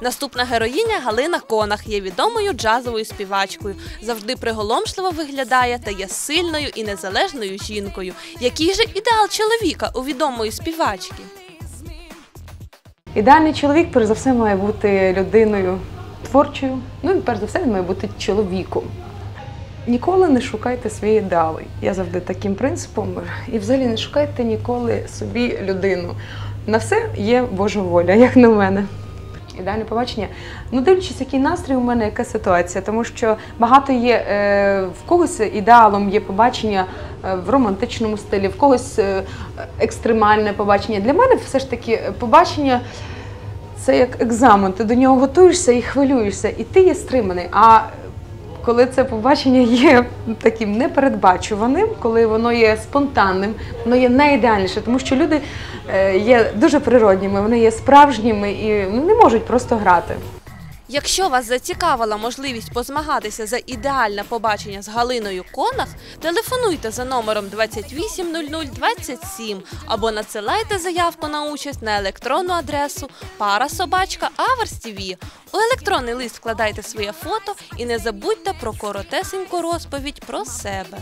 Наступна героїня Галина Конах є відомою джазовою співачкою. Завжди приголомшливо виглядає та є сильною і незалежною жінкою. Який же ідеал чоловіка у відомої співачки? Ідеальний чоловік, перш за все, має бути людиною творчою. Ну і перш за все, він має бути чоловіком. Ніколи не шукайте свої ідеали. Я завжди таким принципом. І взагалі не шукайте ніколи собі людину. На все є Божа воля, як на мене. Ідеальне побачення. Ну, дивлячись, який настрій у мене, яка ситуація, тому що багато є е, в когось ідеалом є побачення е, в романтичному стилі, в когось е, екстремальне побачення. Для мене все ж таки побачення це як екзамен. Ти до нього готуєшся і хвилюєшся, і ти є стриманий. А коли це побачення є таким непередбачуваним, коли воно є спонтанним, воно є найідеальніше, тому що люди е, є дуже природніми, вони є справжніми і не можуть просто грати. Якщо вас зацікавила можливість позмагатися за ідеальне побачення з Галиною Конах, телефонуйте за номером 280027 або надсилайте заявку на участь на електронну адресу Averс.tv. У електронний лист вкладайте своє фото і не забудьте про коротесеньку розповідь про себе.